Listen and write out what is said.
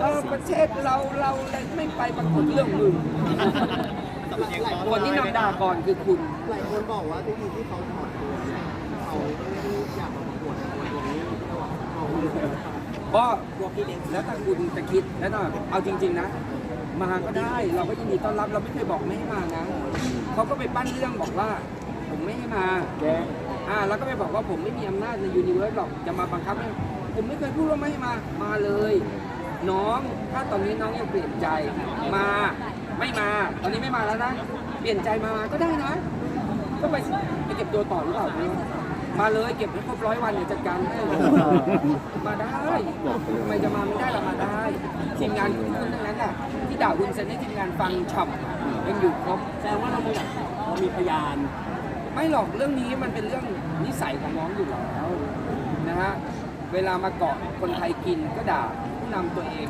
เออประเทศเราเราไม่ไปปรากฏเรื่องมึงคนที่นำด่าก่อนคือคุณ หลายคนบอกว่าที่ทีที่เขาถอดตัวเนี่ยเขาไม่ได้อยากมาประกวดคนตรงนี้แต่ว่าเขาก็แล้วแต่คุณจะคิดแล้วแต่เอาจริง ๆนะ มาก็ได้เราก็ยินดีต้อนรับเราไม่เคยบอกไม่ให้มานะเขาก็ไปปั้นเรื่องบอกว่า ผมไม่ให้มาอ่าแล้วก็ไปบอกว่าผมไม่มีอำนาจในยูนิเวิร์สหรอกจะมาบังคับให้ผมไม่เคยพูดว่าไม่ให้มามาเลย น้องถ้าตอนนี้น้องยังเปลี่ยนใจมาไม่มา ตอนนี้ไม่มาแล้วนะเปลี่ยนใจมาก็ได้นะก็ไปสิไปเก็บตัวต่อหรือเปล่าไม่รู้มาเลยเก็บให้ครบร้อยวันเดี๋ยวจัดการให้มาได้ทำไมจะมาไม่ได้ล่ะมาได้ทีมงานคุณทั้งนั้นน่ะที่ด่าคุณเซนให้ทีมงานฟังฉ่ำยังอยู่ครบแสดงว่าเรามีแบบเรามีพยาน ไม่หรอกเรื่องนี้มันเป็นเรื่องนิสัยของน้องอยู่แล้วนะฮะ เวลามาเกาะคนไทยกินก็ด่าผู้นำตัวเอง